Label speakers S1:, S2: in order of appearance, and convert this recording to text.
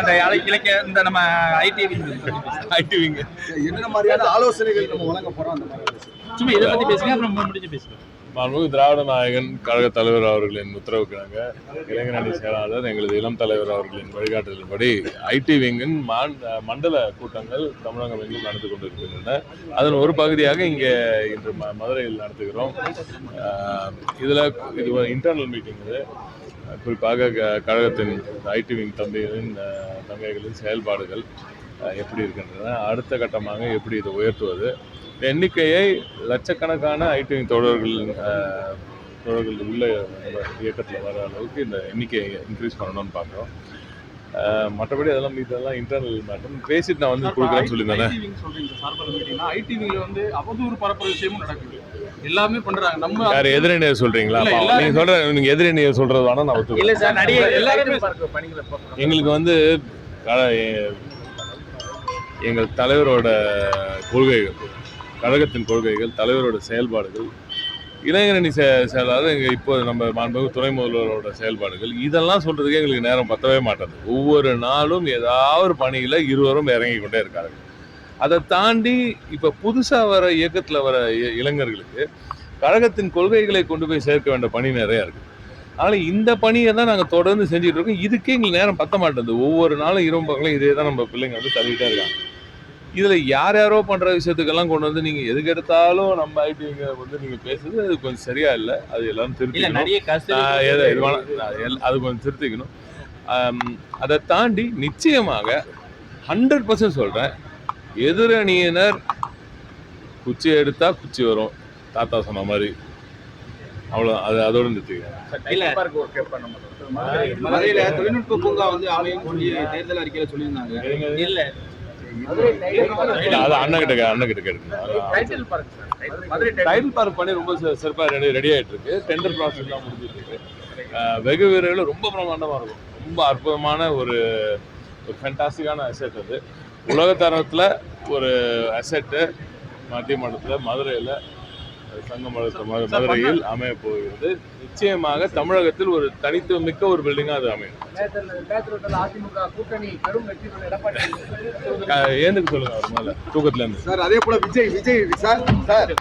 S1: நம்ம அந்த இலக்கிய இந்த நம்ம ஐடி
S2: ஐடிவிங்க
S3: என்னென்ன மாதிரியான ஆலோசனைகள் நம்ம வழங்க போறோம் அந்த மாதிரி.
S1: சும்மா இதை பத்தி பேசுங்க அப்புறம் முடிஞ்சு பேசுங்க
S2: மாண்புமிகு திராவிட நாயகன் கழக தலைவர் அவர்களின் உத்தரவுக்கிணங்க இளைஞரணி செயலாளர் எங்களது இளம் தலைவர் அவர்களின் வழிகாட்டுதலின்படி ஐடி விங்கின் மான் மண்டல கூட்டங்கள் தமிழகம் எங்கும் நடந்து கொண்டிருக்கின்றன. அதன் ஒரு பகுதியாக இங்கே இன்று ம- மதுரையில் நடத்துகிறோம். இதுல இது இன்டர்னல் மீட்டிங் இது. குறிப்பாக க- கழகத்தின் ஐடி விங் தம்பிகளின் ஆஹ், தங்கைகளின் செயல்பாடுகள் எப்படி இருக்கின்றன அடுத்த கட்டமாக எப்படி இதை உயர்த்துவது இந்த எண்ணிக்கையை லட்சக்கணக்கான ஐடி விங் தோழர்கள் ஆஹ், தோழர்கள் உள்ள இயக்கத்தில் வர அளவுக்கு இந்த எண்ணிக்கையை இன்க்ரீஸ் பண்ணணும்னு பார்க்குறோம். மற்றபடி அதெல்லாம் இதெல்லாம் இன்டர்னல் மேட்டர் பேசிட்டு நான் வந்து கொடுக்குறேன்னு சொல்லியிருந்தேன்?
S4: சொல்றீங்க சார்பர் மீட்டிங்னா ஐடி விங்ல வந்து அவதூறு பரப்புற விஷயமும் நடக்குது. எல்லாமே பண்றாங்க. நம்ம
S2: யார் எதிரணியை சொல்றீங்களா? நீங்க சொல்ற நீங்க எதிரணியை சொல்றது வேணா நான் ஒத்துக்கிறேன்.
S1: இல்ல சார் நடிகை
S4: எல்லாருமே
S2: எங்களுக்கு வந்து எங்கள் தலைவரோட கொள்கைகள் கழகத்தின் கொள்கைகள் தலைவரோட செயல்பாடுகள் இளைஞரணி செ செயலாளர் எங்கள் இப்போ நம்ம மாண்புமிகு துணை முதல்வரோட செயல்பாடுகள் இதெல்லாம் சொல்றதுக்கு எங்களுக்கு நேரம் பத்தவே மாட்டேது. ஒவ்வொரு நாளும் ஏதாவது பணியில் இருவரும் இறங்கி கொண்டே இருக்காங்க. அதை தாண்டி இப்போ புதுசாக வர இயக்கத்தில் வர இளைஞர்களுக்கு கழகத்தின் கொள்கைகளை கொண்டு போய் சேர்க்க வேண்டிய பணி நிறையா இருக்குது அதனால் இந்த பணியை தான் நாங்கள் தொடர்ந்து செஞ்சுட்டு இருக்கோம். இதுக்கே எங்களுக்கு நேரம் பத்த மாட்டேங்குது ஒவ்வொரு நாளும் இரவு பக்கம் இதே தான் நம்ம பிள்ளைங்க வந்து தள்ளிகிட்டே இருக்காங்க. இதில் யார் யாரோ பண்ணுற விஷயத்துக்கெல்லாம் கொண்டு வந்து நீங்கள் எதுக்கு எடுத்தாலும் நம்ம ஐடிங்க வந்து நீங்கள் பேசுறது அது கொஞ்சம் சரியா இல்லை. அது எல்லாரும்
S1: இல்ல
S2: திருத்திக்கணும். அது கொஞ்சம் திருத்திக்கணும். அதை தாண்டி நிச்சயமாக ஹண்ட்ரட் பர்சன்ட் சொல்கிறேன் எதிரணியினர் குச்சி எடுத்தா குச்சி வரும். தாத்தா சொன்ன மாதிரி. அவ்வளோ அது அதோட நிறுத்திக்கிறேன்
S4: தொழில்நுட்ப பூங்கா வந்து சொல்லி தேர்தல் அறிக்கையில சொல்லியிருந்தாங்க.
S1: இல்ல,
S2: அது அண்ணன் கிட்ட கே- அண்ணன் கிட்ட கேட்டுக்கணும் டைட்டில் பார்க் பண்ணி ரொம்ப சி- சிறப்பா ரெடி ரெடி ஆயிட்டு இருக்கு டெண்டர் ப்ராசஸ் எல்லாம் முடிஞ்சிட்டு இருக்கு ஆஹ் வெகு விரைவில் ரொம்ப பிரமாண்டமா இருக்கும். ரொம்ப அற்புதமான ஒரு ஒரு ஃபேண்டாஸ்டிக்கான அசெட் அது. உலகத்தரத்துல ஒரு அசெட்டு மத்திய மண்டலத்தில் மதுரையில் சங்கம் மது- மதுரையில் அமைய போகிறது நிச்சயமாக தமிழகத்தில் ஒரு தனித்துவம் மிக்க ஒரு பில்டிங்காக அது அமையும் ஏந்துக்கு சொல்லுங்க அவர் மேல தூக்கத்துல இருந்து
S3: சார் அதே போல விஜய் விஜய் சார் சார்